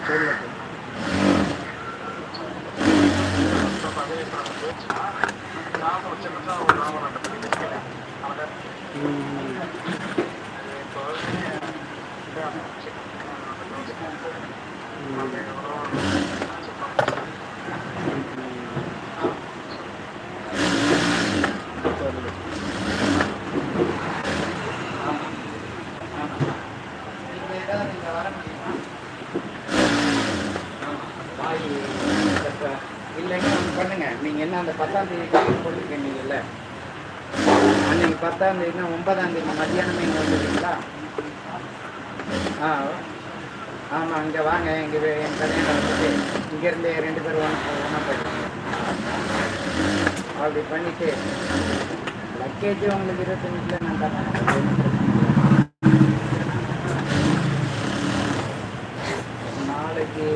இல்லைன்னா பத்தாம் தேதினா ஒன்பதாம் தேதி மத்தியானமே இங்கே வந்துருக்கீங்களா ஆ ஆமாம் இங்கே வாங்க எங்கள் என் கல்யாணம் வந்துட்டு இங்கேருந்து ரெண்டு பேர் ஒன்று ஒன்றா போயிடுவோம் அப்படி பண்ணிட்டு லக்கேஜ் உங்களுக்கு இருபத்தஞ்சில் நான் தரேன். நாளைக்கு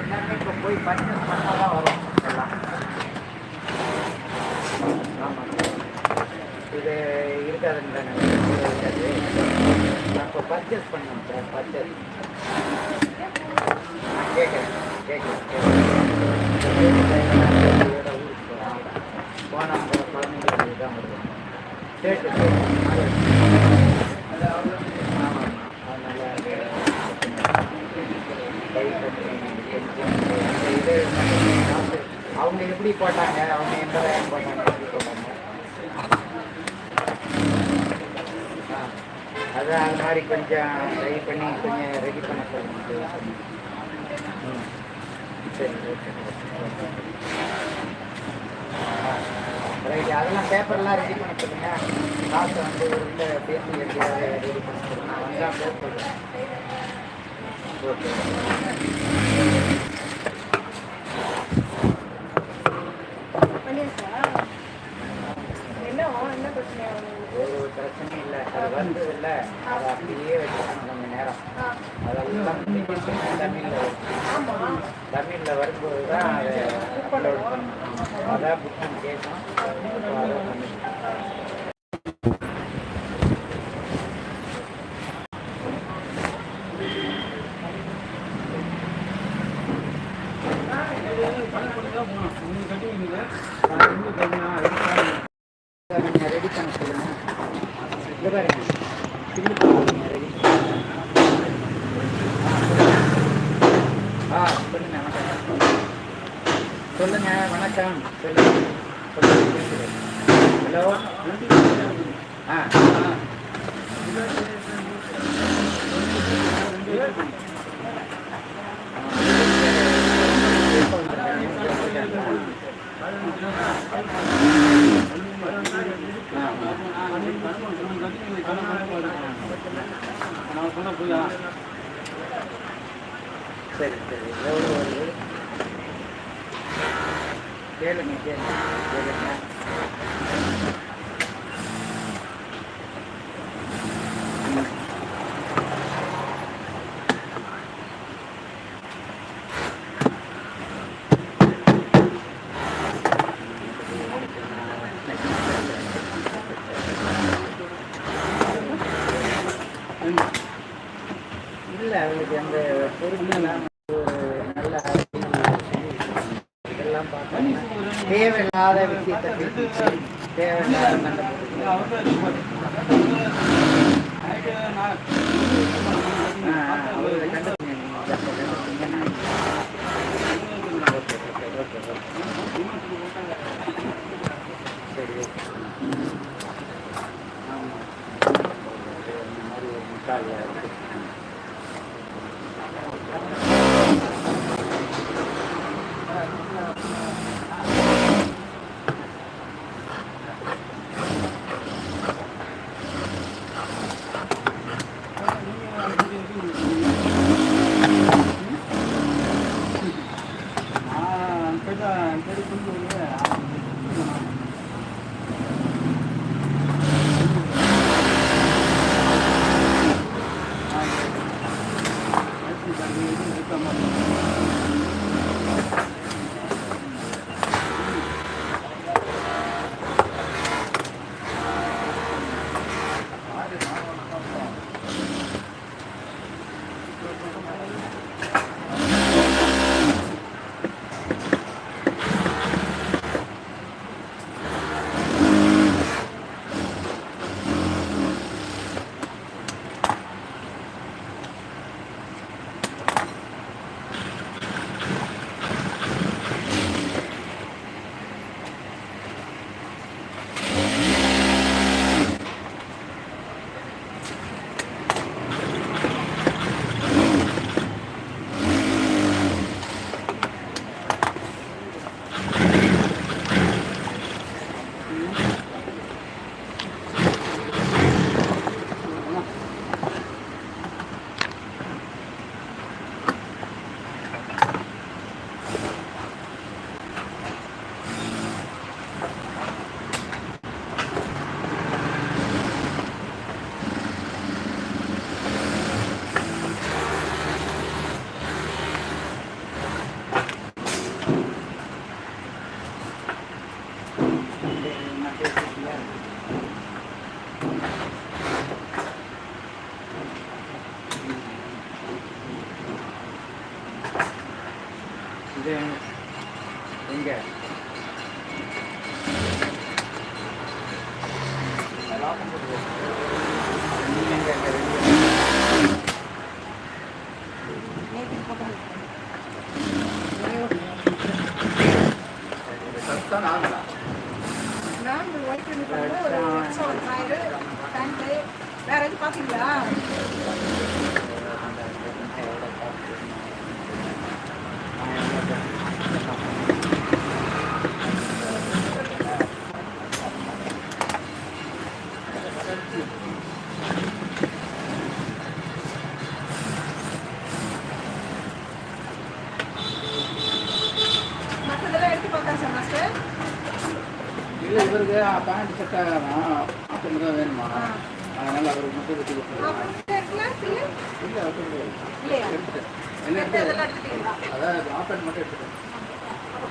எல்லாமே இப்போ போய் பர்ச்சேஸ் பண்ணால் தான் வரும் எல்லாம் ஆமாம் இது இருக்காதுன்னு தானே இருக்காது நான் இப்போ பர்ச்சேஸ் பண்ணணும் சார் பர்ச்சேஸ் கேட்குறேன் கேட்குறேன் கேட்குறேன் போனால் குழந்தைங்களுக்கு தான் வருவோம் கேட்டு ஆமாம் அதனால் அவங்க எப்படி போட்டாங்க அவங்க எந்த போட்டாங்க அதான் அந்த மாதிரி கொஞ்சம் ட்ரை பண்ணி கொஞ்சம் ரெடி பண்ண சொல்லுங்க. சரி ரைட் அதெல்லாம் பேப்பர்லாம் ரெடி பண்ண சொல்லுங்க. காசு வந்து உள்ள பேசி எப்படியாவது ரெடி பண்ண சொல்லுங்க. நான் வந்தால் பேச ஓகே என்ன என்ன பிரச்சனை ஒரு பிரச்சனையும் இல்லை வந்து இல்லை அதை அப்படியே வச்சுக்கணும் கொஞ்ச நேரம். அதெல்லாம் தமிழில் ஆமா தமிழில் வரும்போது தான் அதை அப்லோட் பண்ணணும். அதான் புக்கிங் கேட்கும் அதை பண்ணிக்கலாம் நீங்கள் ரெடி பண்ண சொல்லுங்க இங்கே பாருங்க சில்லு பண்ணுங்க ரெடி ஆ சொல்லுங்க வணக்கம் சொல்லுங்க வணக்கம் சொல்லுங்க சொல்லுங்க ஹலோ ஆ சரி சரி எவ்வளோ வருது கேளுங்க கேளுங்க கேளுங்க. இல்லை அவங்களுக்கு அந்த பொறுமையெல்லாம் ஒரு நல்ல இதெல்லாம் பார்த்தோம் தேவையில்லாத விஷயத்தை பேசி தேவையில்லாத நல்ல கண்டுபிடிங்க okay okay okay Yeah. Band set ஆகணும் அப்படி தான் வேணுமா? அதனால அவருக்கு மட்டும் பில்லு இல்லை எடுத்துட்டேன். என்ன எடுத்து? அதாவது ஆப்பன் மட்டும் எடுத்துட்டேன். அப்போ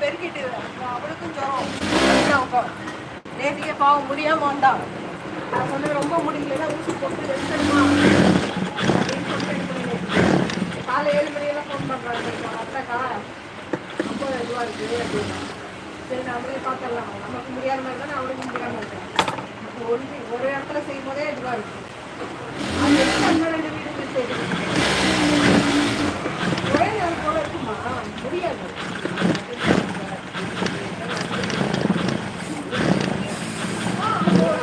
பெருக்கிட்டு அவளுக்கும் ஜுரம். அண்ணாவுக்கும் பாவம் முடியாம வந்தா. நான் சொன்னேன் ரொம்ப முடியலன்னா ஊசி போட்டு ரெஸ்ட் எடுமா அப்படின்னு சொல்லிட்டு காலை ஏழு மணியெல்லாம் ஃபோன் பண்ணுறாங்க அத்தைக்கா இதுவாக இருக்குது அப்படின்னா சரி நம்மளே பார்த்துடலாம். நமக்கு முடியாத மாதிரி தான் அவளுக்கு முடியாமல் இருக்கேன் இப்போ ஒன்று ஒரு இடத்துல செய்யும் போதே இதுவாக இருக்குது அது எடுத்து அந்த ரெண்டு வீடு சரி ஒரே நாள் போல இருக்குமா முடியாது ஆ, அதோட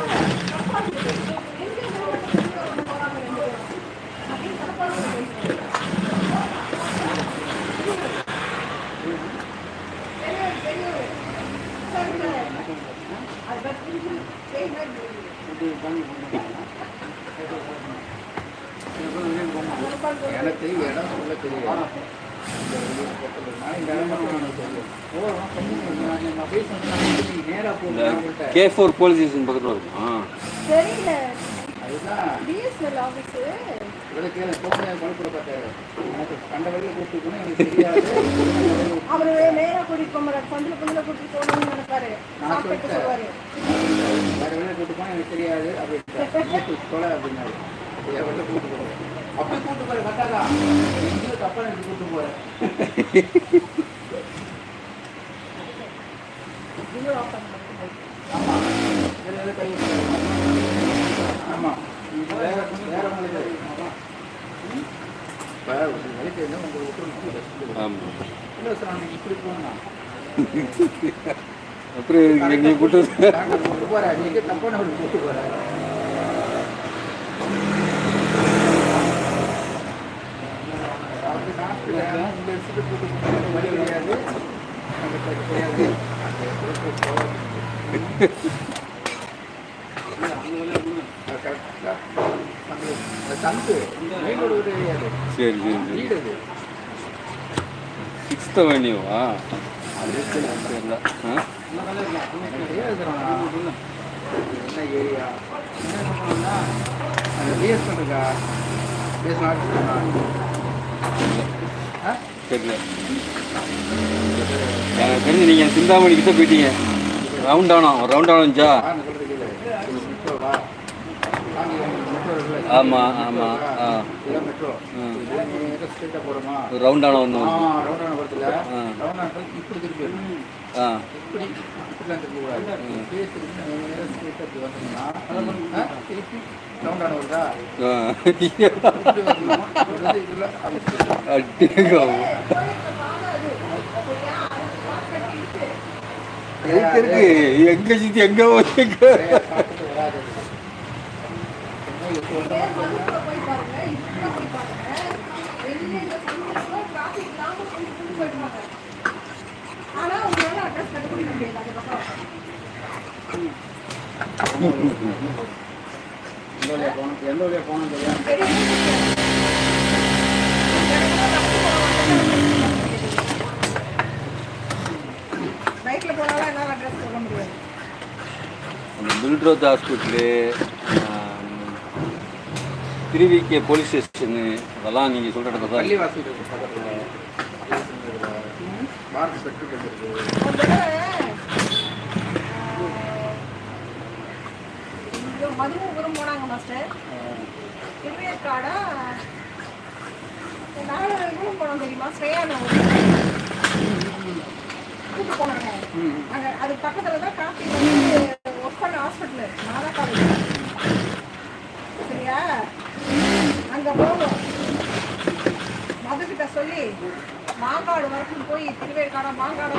தப்பா இருக்குது. எங்க இந்த ரோட்ல இருந்து ஒண்ணு போறாங்க ரெண்டு பேரும். அப்படின்னு தப்பா இருக்குது. பெரியவர், பெரியவர். சரி, சரி. அது பத்தி பேய் மாதிரி இருக்குது. இப்படி பண்ணி பண்ணுவாங்க. எனக்கு இடம் சொல்ல தெரியாது இந்த வெளியே போட்டது. நான் இந்த இடம் மட்டும் எனக்கு தெரியும். ஓ, நான் சொன்னீங்க. நான் நம்ம பேசணும்னா நீங்க இந்த அவங்கள்ட்ட. கே ஃபோர் போலீஸ் ஸ்டேஷன் பக்கத்தில் இருக்குமா தெரியல. அதுதான். பிஎஸ்எல் ஆஃபீஸு இவளுக்கு கேளு, போங்க, மறுபுற பார்த்தாரு. எனக்கு கண்ட வழியில கூப்பிட்டு போனா எனக்கு தெரியாது. அவரு நேரா கூட்டிட்டு மாட்டாரு சந்தில புந்தில கூட்டிட்டு போகணும்னு நினைப்பாரு. நான் சொல்லிட்டேன். வேற எனக்கு தெரியாது. அப்படி தொலை அப்படின்னாரு. என் வெளில கூட்டு போறேன். அப்படி கூட்டு போறேன் கட்டாதா எங்கேயோ தப்பா எனக்கு கூட்டு போறேன் இன்னொரு ஆஃபர் பண்ணுங்க ஆமா இதுல எதுவும் கை வைக்காத. ஆமா இது வேற வேற உங்களுக்கு ஆமா ம். இப்ப ஒரு வேலைக்கு இருந்தா உங்க விட்டு ஆமாம் இல்லை சார் நீங்க இப்படி போனா அப்புறம் எதுக்கு நீ கூட்டு கூட்டு போறேன் நீங்க தப்பான ஒரு கூட்டு போறேன் அப்படி காசு உங்க எடுத்துட்டு கூட்டு போறது வழி கிடையாது நமக்கு அது கிடையாது அது correct ஆ அந்த- அந்த அப்புறம் கூட்டு வீடு கிடையாது சரி சரி சரி அது சிக்ஸ்த் அவென்யூவா தெரியல ஆ என்ன ஏரியா இருக்கா தெரியல எனக்கு தெரிஞ்சு நீங்கள் சிந்தாமணி கிட்ட போயிட்டீங்க ரவுண்ட் ஆனோம் ஒரு ரவுண்ட் மெட்ரோ இருக்குல்ல? ஆமா, ஆமா, ஆ. இதுதான் மெட்ரோ. ம். இது நேரா straight ஆ போறோமா? ஒரு ரவுண்ட் ஆனோம் ஆ, ஒன்று ரவுண்டானா போறதுல, ஆ. ரவுண்டானா இப்படி திருப்பி. ஆ இப்படிலாம் திருப்பி கூடாது. இப்படியே திருப்பி வந்தோம்னா, திருப்பி ரவுண்டானா வருதா? இருக்கு எங்க சுத்தி எங்க எந்த வழியா போகணும் போனாலும் அட்ரஸ் சொல்ல முடியாது. ஹாஸ்பிட்டலு திருவிகே போலீஸ் ஸ்டேஷனு அதெல்லாம் நீங்கள் சொல்கிற இடத்துல தான் மதுரபுரம் போனாங்க மாஸ்டர். திருவேற்காடா. நாலு போனோம் தெரியுமா? ஸ்ரேயான கூட்டு போனாங்க. அங்க அது பக்கத்துல தான் காப்பி வந்து ஒர்க் பண்ண ஹாஸ்பிட்டல் மாதா காலேஜ் சரியா? அங்க போவோம் மதுக்கிட்ட சொல்லி மாங்காடு வரைக்கும் போய் திருவேற்காடா மாங்காடு